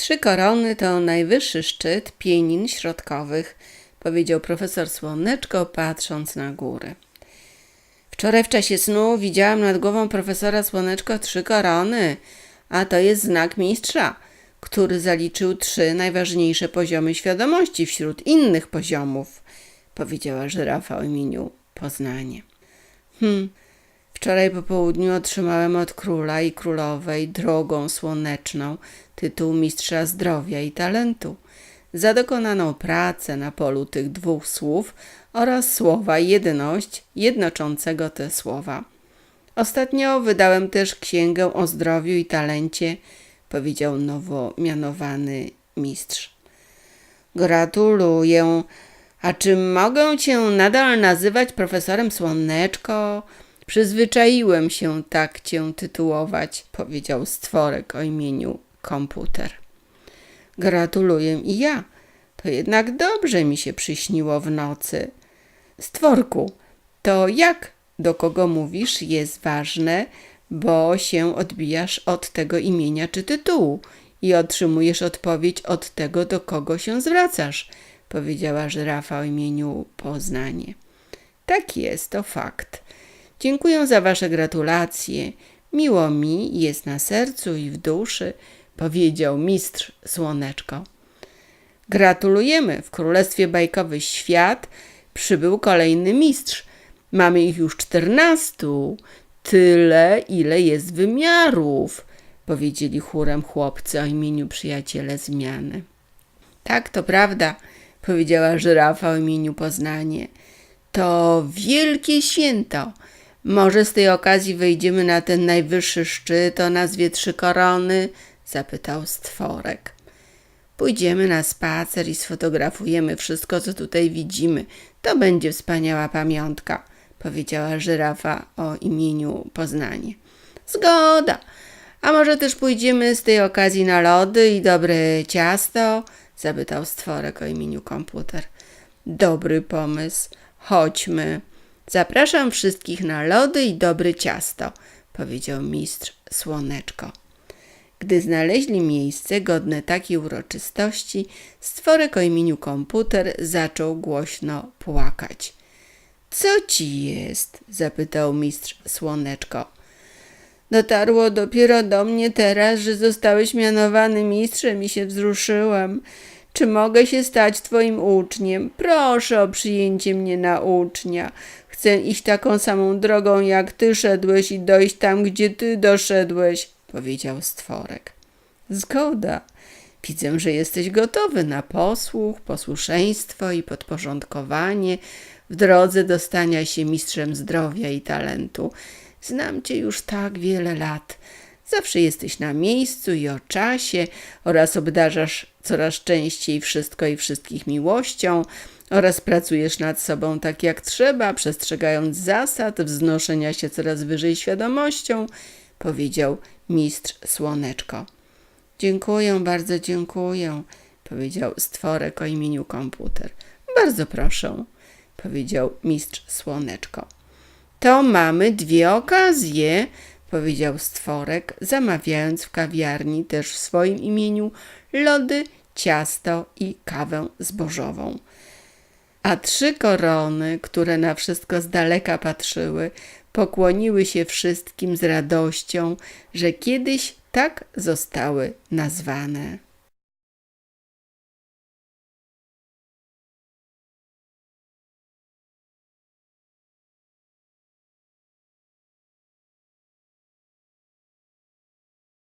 Trzy korony to najwyższy szczyt pienin środkowych, powiedział profesor Słoneczko, patrząc na górę. Wczoraj w czasie snu widziałam nad głową profesora Słoneczko trzy korony, a to jest znak mistrza, który zaliczył trzy najważniejsze poziomy świadomości wśród innych poziomów, powiedziała żyrafa o imieniu Poznanie. Hm, Wczoraj po południu otrzymałem od króla i królowej drogą słoneczną tytuł mistrza zdrowia i talentu za dokonaną pracę na polu tych dwóch słów oraz słowa jedność jednoczącego te słowa. Ostatnio wydałem też księgę o zdrowiu i talencie, powiedział nowo mianowany mistrz. Gratuluję. A czy mogę cię nadal nazywać profesorem Słoneczko? Przyzwyczaiłem się tak cię tytułować, powiedział stworek o imieniu komputer. Gratuluję i ja. To jednak dobrze mi się przyśniło w nocy. Stworku, to jak do kogo mówisz jest ważne, bo się odbijasz od tego imienia czy tytułu i otrzymujesz odpowiedź od tego, do kogo się zwracasz, powiedziała żyrafa o imieniu Poznanie. Tak jest, to fakt. Dziękuję za Wasze gratulacje. Miło mi jest na sercu i w duszy, powiedział mistrz Słoneczko. Gratulujemy. W Królestwie Bajkowy Świat przybył kolejny mistrz. Mamy ich już czternastu. Tyle, ile jest wymiarów, powiedzieli chórem chłopcy o imieniu przyjaciele zmiany. Tak, to prawda, powiedziała żyrafa o imieniu Poznanie. To wielkie święto. Może z tej okazji wejdziemy na ten najwyższy szczyt o nazwie Trzy Korony? zapytał stworek. Pójdziemy na spacer i sfotografujemy wszystko, co tutaj widzimy. To będzie wspaniała pamiątka, powiedziała żyrafa o imieniu Poznanie. Zgoda. A może też pójdziemy z tej okazji na lody i dobre ciasto? zapytał stworek o imieniu komputer. Dobry pomysł. Chodźmy. Zapraszam wszystkich na lody i dobre ciasto, powiedział mistrz Słoneczko. Gdy znaleźli miejsce godne takiej uroczystości, stworek o imieniu komputer zaczął głośno płakać. Co ci jest? zapytał mistrz Słoneczko. Dotarło dopiero do mnie teraz, że zostałeś mianowany mistrzem i się wzruszyłam. Czy mogę się stać twoim uczniem? Proszę o przyjęcie mnie na ucznia. Chcę iść taką samą drogą, jak ty szedłeś i dojść tam, gdzie ty doszedłeś, powiedział stworek. Zgoda. Widzę, że jesteś gotowy na posłuch, posłuszeństwo i podporządkowanie w drodze do stania się mistrzem zdrowia i talentu. Znam cię już tak wiele lat. Zawsze jesteś na miejscu i o czasie oraz obdarzasz coraz częściej wszystko i wszystkich miłością oraz pracujesz nad sobą tak jak trzeba, przestrzegając zasad wznoszenia się coraz wyżej świadomością, powiedział mistrz Słoneczko. Dziękuję, bardzo dziękuję, powiedział stworek o imieniu komputer. Bardzo proszę, powiedział mistrz Słoneczko. To mamy dwie okazje, powiedział stworek, zamawiając w kawiarni też w swoim imieniu lody, ciasto i kawę zbożową. A trzy korony, które na wszystko z daleka patrzyły, pokłoniły się wszystkim z radością, że kiedyś tak zostały nazwane.